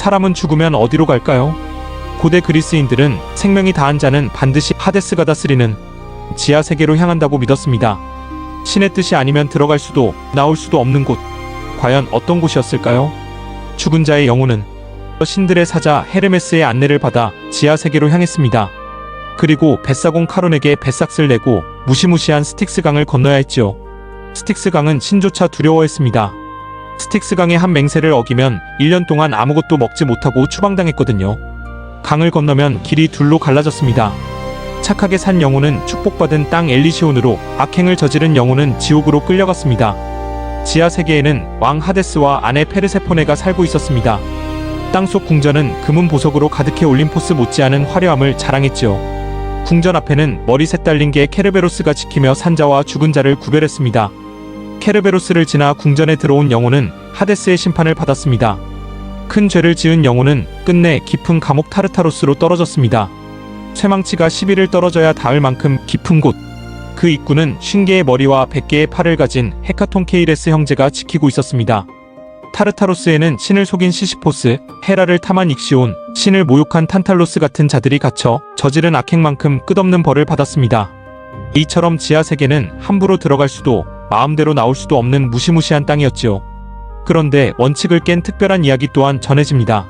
사람은 죽으면 어디로 갈까요? 고대 그리스인들은 생명이 다한 자는 반드시 하데스가 다스리는 지하 세계로 향한다고 믿었습니다. 신의 뜻이 아니면 들어갈 수도 나올 수도 없는 곳. 과연 어떤 곳이었을까요? 죽은 자의 영혼은 신들의 사자 헤르메스의 안내를 받아 지하 세계로 향했습니다. 그리고 뱃사공 카론에게 뱃삭스를 내고 무시무시한 스틱스 강을 건너야 했죠. 스틱스 강은 신조차 두려워했습니다. 스틱스 강의 한 맹세를 어기면 1년 동안 아무것도 먹지 못하고 추방당했거든요. 강을 건너면 길이 둘로 갈라졌습니다. 착하게 산 영혼은 축복받은 땅 엘리시온으로 악행을 저지른 영혼은 지옥으로 끌려갔습니다. 지하 세계에는 왕 하데스와 아내 페르세포네가 살고 있었습니다. 땅속 궁전은 금은 보석으로 가득해 올림포스 못지않은 화려함을 자랑했지요. 궁전 앞에는 머리 셋 달린 개 케르베로스가 지키며 산자와 죽은 자를 구별했습니다. 케르베로스를 지나 궁전에 들어온 영혼은 하데스의 심판을 받았습니다. 큰 죄를 지은 영혼은 끝내 깊은 감옥 타르타로스로 떨어졌습니다. 쇠망치가 10일을 떨어져야 닿을 만큼 깊은 곳. 그 입구는 50개의 머리와 100개의 팔을 가진 헤카톤 케이레스 형제가 지키고 있었습니다. 타르타로스에는 신을 속인 시시포스, 헤라를 탐한 익시온, 신을 모욕한 탄탈로스 같은 자들이 갇혀 저지른 악행만큼 끝없는 벌을 받았습니다. 이처럼 지하 세계는 함부로 들어갈 수도 마음대로 나올 수도 없는 무시무시한 땅이었지요. 그런데 원칙을 깬 특별한 이야기 또한 전해집니다.